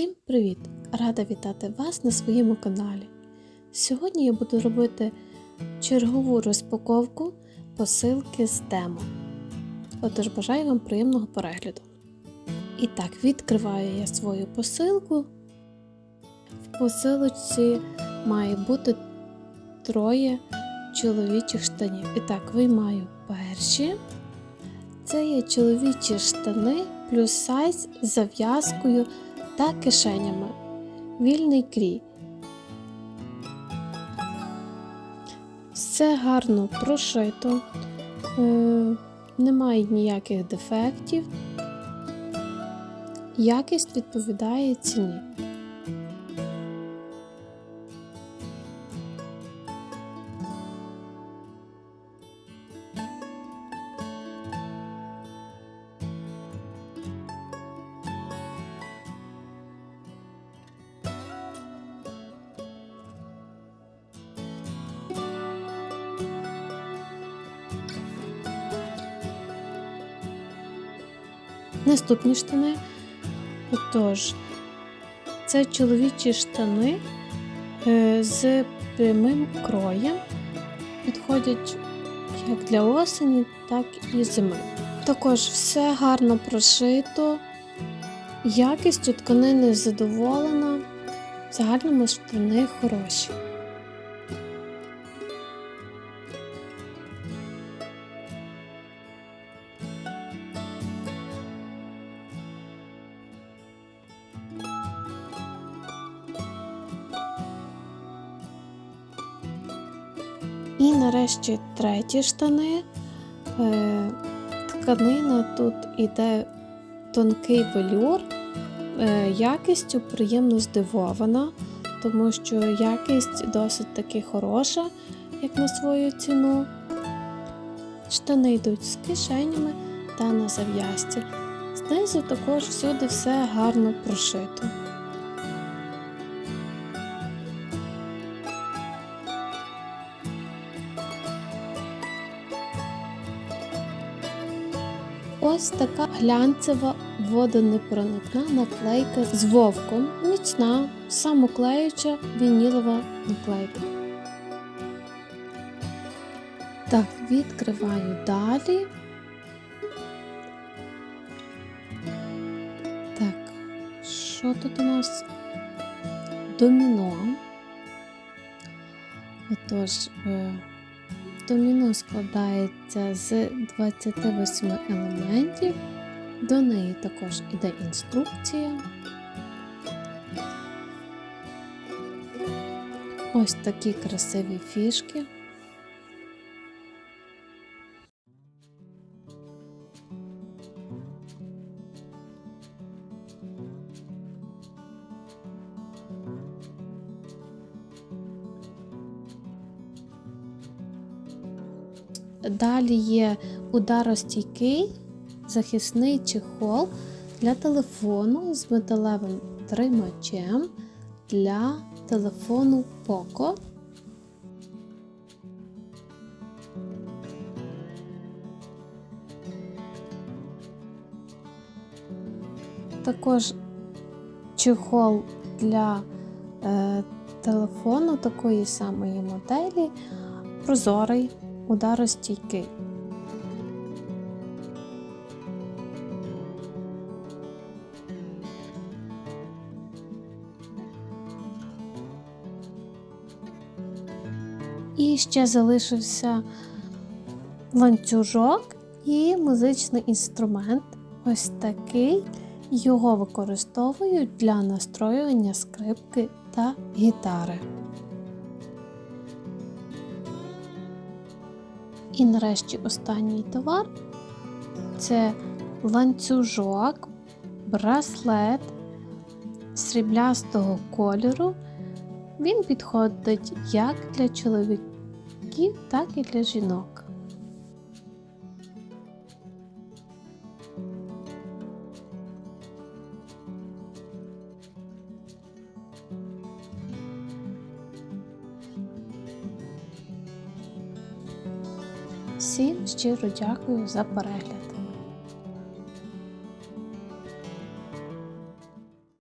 Всім привіт! Рада вітати вас на своєму каналі. Сьогодні я буду робити чергову розпаковку посилки з тему. Отож бажаю вам приємного перегляду. І так, відкриваю я свою посилку. В посилочці має бути троє чоловічих штанів. І так, виймаю перші. Це є чоловічі штани плюс сайз з зав'язкою та кишенями. Вільний крій. Все гарно прошито, е, немає ніяких дефектів. Якість відповідає ціні. Наступні штани. Отож, це чоловічі штани е, з прямим кроєм. Підходять як для осені, так і зими. Також все гарно прошито, якістю тканини задоволена, в загальному штани хороші. І нарешті треті штани. Е, Тканина тут іде тонкий велюр, е, якістю приємно здивована, тому що якість досить таки хороша, як на свою ціну. Штани йдуть з кишенями та на зав'язці. Знизу також всюди все гарно прошито. Ось така глянцева водонепроникна наклейка з вовком, міцна, самоклеюча вінілова наклейка. Так, відкриваю далі. Так, що тут у нас? Доміно. Отож, е, Доміно складається з 28 елементів, до неї також іде інструкція. Ось такі красиві фішки. Далі є ударостійкий захисний чехол для телефону з металевим тримачем для телефону Poco. Також чехол для е, телефону такої самої моделі, прозорий ударостійкий. І ще залишився ланцюжок і музичний інструмент. Ось такий. Його використовують для настроювання скрипки та гітари. І нарешті останній товар це ланцюжок, браслет сріблястого кольору. Він підходить як для чоловіків, так і для жінок. Всім щиро дякую за перегляд.